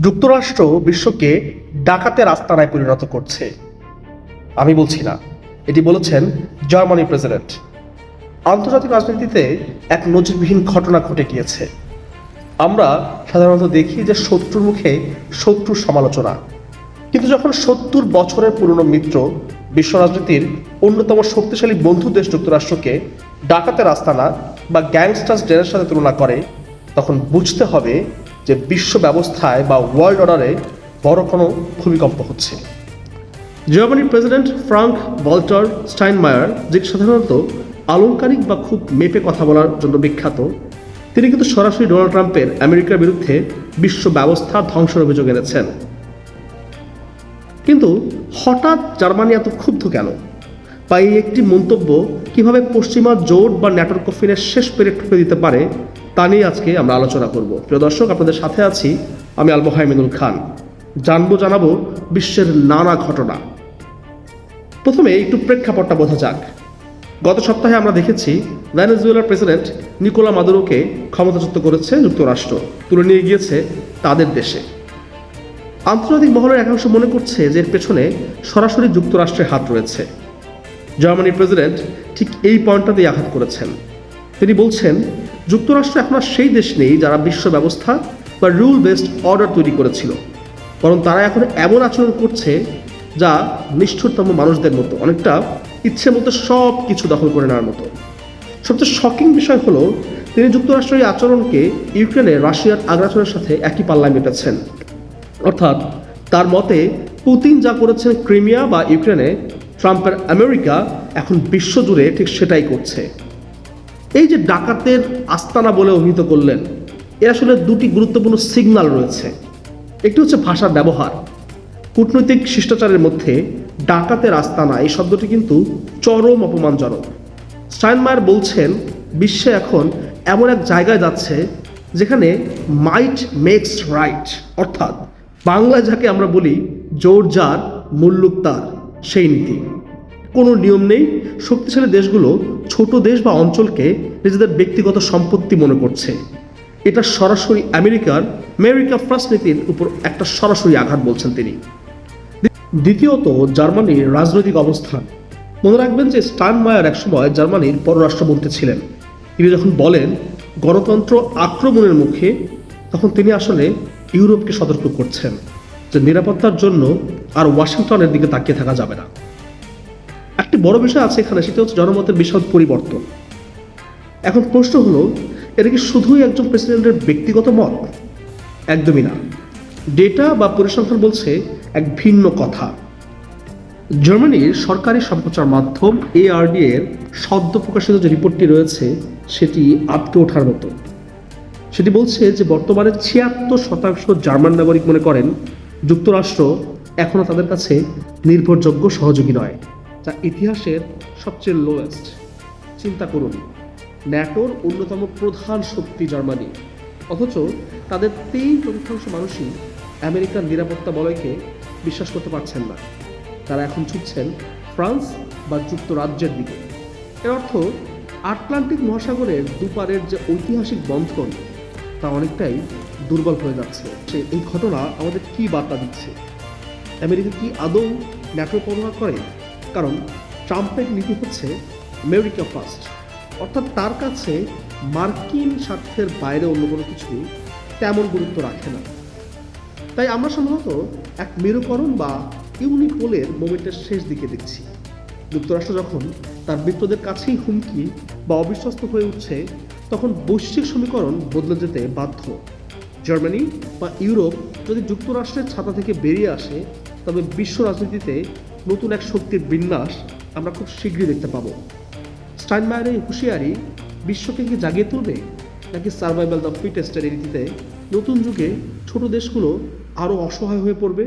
যুক্তরাষ্ট্র বিশ্বকে ডাকাতের আস্তানায় পরিণত করছে। আমি বলছি না। এটি বলেছেন জার্মানির প্রেসিডেন্ট। আন্তর্জাতিক রাজনীতিতে এক নজিরবিহীন ঘটনা ঘটে গিয়েছে। আমরা সাধারণত দেখি যে শত্রুর মুখে শত্রুর সমালোচনা। কিন্তু যখন সত্তর বছরের পুরনো মিত্র বিশ্ব রাজনীতির অন্যতম শক্তিশালী বন্ধু দেশ যুক্তরাষ্ট্রকে ডাকাতের আস্তানা বা গ্যাংস্টার্স ডেনের সাথে তুলনা করে, তখন বুঝতে হবে যে বিশ্ব ব্যবস্থায় বা ওয়ার্ল্ড অর্ডারে বড় কোনো ভূমিকম্প হচ্ছে। জার্মানির প্রেসিডেন্ট ফ্রাঙ্ক ভল্টার স্টাইনমায়ার, যে সাধারণত আলংকারিক বা খুব মেপে কথা বলার জন্য বিখ্যাত, তিনি কিন্তু সরাসরি ডোনাল্ড ট্রাম্পের আমেরিকার বিরুদ্ধে বিশ্ব ব্যবস্থা ধ্বংসের অভিযোগ এনেছেন। কিন্তু হঠাৎ জার্মানি এত ক্ষুব্ধ কেন? বা এই একটি মন্তব্য কীভাবে পশ্চিমা জোট বা ন্যাটোর কফিনের শেষ পেরে ঠুকে দিতে পারে তা নিয়ে আজকে আমরা আলোচনা করব। প্রিয় দর্শক, আপনাদের সাথে আছি আমি আল মোহাইমিনুল খান। জানব জানাব বিশ্বের নানা ঘটনা। প্রথমে একটু প্রেক্ষাপটটা বোঝা যাক। গত সপ্তাহে আমরা দেখেছি ভেনেজুয়েলার প্রেসিডেন্ট নিকোলা মাদুরোকে ক্ষমতাচ্যুত করেছে যুক্তরাষ্ট্র। তুলে নিয়ে গিয়েছে তাদের দেশে। আন্তর্জাতিক মহলের একাংশ মনে করছে যে এর পেছনে সরাসরি যুক্তরাষ্ট্রের হাত রয়েছে। জার্মানির প্রেসিডেন্ট ঠিক এই পয়েন্টটাতেই আঘাত করেছেন। তিনি বলছেন যুক্তরাষ্ট্র এখন আর সেই দেশ নেই যারা বিশ্ব ব্যবস্থা বা রুল বেসড অর্ডার তৈরি করেছিল। বরং তারা এখন এমন আচরণ করছে যা নিষ্ঠুরতম মানুষদের মতো, অনেকটা ইচ্ছে মতো সব কিছু দখল করে নেওয়ার মতো। সবচেয়ে শকিং বিষয় হলো, তিনি যুক্তরাষ্ট্রের এই আচরণকে ইউক্রেনে রাশিয়ার আগ্রাসনের সাথে একই পাল্লায় মেটাচ্ছেন অর্থাৎ তার মতে, পুতিন যা করেছেন ক্রিমিয়া বা ইউক্রেনে, ট্রাম্পের আমেরিকা এখন বিশ্বজুড়ে ঠিক সেটাই করছে। এই যে ডাকাতের আস্তানা বলে অভিহিত করলেন, এর আসলে দুটি গুরুত্বপূর্ণ সিগন্যাল রয়েছে। একটি হচ্ছে ভাষার ব্যবহার। কূটনৈতিক শিষ্টাচারের মধ্যে ডাকাতের আস্তানা, এই শব্দটি কিন্তু চরম অপমানজনক। স্টাইনমায়ার বলছেন, বিশ্বে এখন এমন এক জায়গায় যাচ্ছে যেখানে মাইট মেক্স রাইট অর্থাৎ বাংলায় যাকে আমরা বলি জোর যার মুল্লুক তার সেই নীতি। কোনো নিয়ম নেই। শক্তিশালী দেশগুলো ছোট দেশ বা অঞ্চলকে নিজেদের ব্যক্তিগত সম্পত্তি মনে করছে। এটা সরাসরি আমেরিকার আমেরিকা ফার্স্ট নীতির উপর একটা সরাসরি আঘাত বলছেন তিনি। দ্বিতীয়ত, জার্মানির রাজনৈতিক অবস্থান। মনে রাখবেন যে স্টানমায়ার একসময় জার্মানির পররাষ্ট্রমন্ত্রী ছিলেন। তিনি যখন বলেন গণতন্ত্র আক্রমণের মুখে, তখন তিনি আসলে ইউরোপকে সতর্ক করছেন যে নিরাপত্তার জন্য আর ওয়াশিংটনের দিকে তাকিয়ে থাকা যাবে না। বড় বিষয় আছে এখানে, সেটা হচ্ছে জনমতের বিশদ পরিবর্তন। এখন প্রশ্ন হলো, এটা কি শুধুই একজন প্রেসিডেন্টের ব্যক্তিগত মত? একদমই না। ডেটা বা পরিসংখ্যান বলছে এক ভিন্ন কথা। জার্মানির সরকারি সম্প্রচার মাধ্যম এআরডি এর সদ্য প্রকাশিত যে রিপোর্টটি রয়েছে, সেটি আটকে ওঠার মতো। সেটি বলছে যে বর্তমানে ছিয়াত্তর শতাংশ জার্মান নাগরিক মনে করেন, যুক্তরাষ্ট্র এখনও তাদের কাছে নির্ভরযোগ্য সহযোগী নয়। যা ইতিহাসের সবচেয়ে লোয়েস্ট চিন্তা করুন, ন্যাটোর অন্যতম প্রধান শক্তি জার্মানি। অথচ তাদের তেইশ চতুর্থাংশ মানুষই আমেরিকার নিরাপত্তা বলয়কে বিশ্বাস করতে পারছেন না। তারা এখন ছুটছেন ফ্রান্স বা যুক্তরাজ্যের দিকে। এর অর্থ, আটলান্টিক মহাসাগরের দুপারের যে ঐতিহাসিক বন্ধন, তা অনেকটাই দুর্বল হয়ে যাচ্ছে। সে, এই ঘটনা আমাদের কি বার্তা দিচ্ছে? আমেরিকা কি আদৌ ন্যাটো ব্যবহার করে? কারণ ট্রাম্পের নীতি হচ্ছে আমেরিকা ফার্স্ট। অর্থাৎ তার কাছে মার্কিন স্বার্থের বাইরে অন্য কোনো কিছু তেমন গুরুত্ব রাখে না। তাই আমরা সম্ভবত এক মেরুকরণ বা ইউনিপোলের মোমেন্টের শেষ দিকে দেখছি। যুক্তরাষ্ট্র যখন তার মিত্রদের কাছেই হুমকি বা অবিশ্বস্ত হয়ে উঠছে, তখন বৈশ্বিক সমীকরণ বদলে যেতে বাধ্য। জার্মানি বা ইউরোপ যদি যুক্তরাষ্ট্রের ছাতা থেকে বেরিয়ে আসে, তবে বিশ্ব রাজনীতিতে নতুন এক শক্তির বিন্যাস আমরা খুব শীঘ্রই দেখতে পাবো। স্টাইনমায়ারের এই হুঁশিয়ারি বিশ্বকে কি জাগিয়ে তুলবে? নাকি সার্ভাইভাল দ্য ফিটেস্টের রীতিতে নতুন যুগে ছোট দেশগুলো আরও অসহায় হয়ে পড়বে?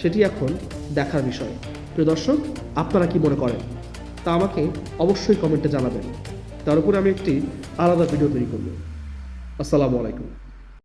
সেটি এখন দেখার বিষয়। প্রিয় দর্শক, আপনারা কি মনে করেন? তা আমাকে অবশ্যই কমেন্টে জানাবেন। তার উপরে আমি একটি আলাদা ভিডিও তৈরি করব। আসসালামু আলাইকুম।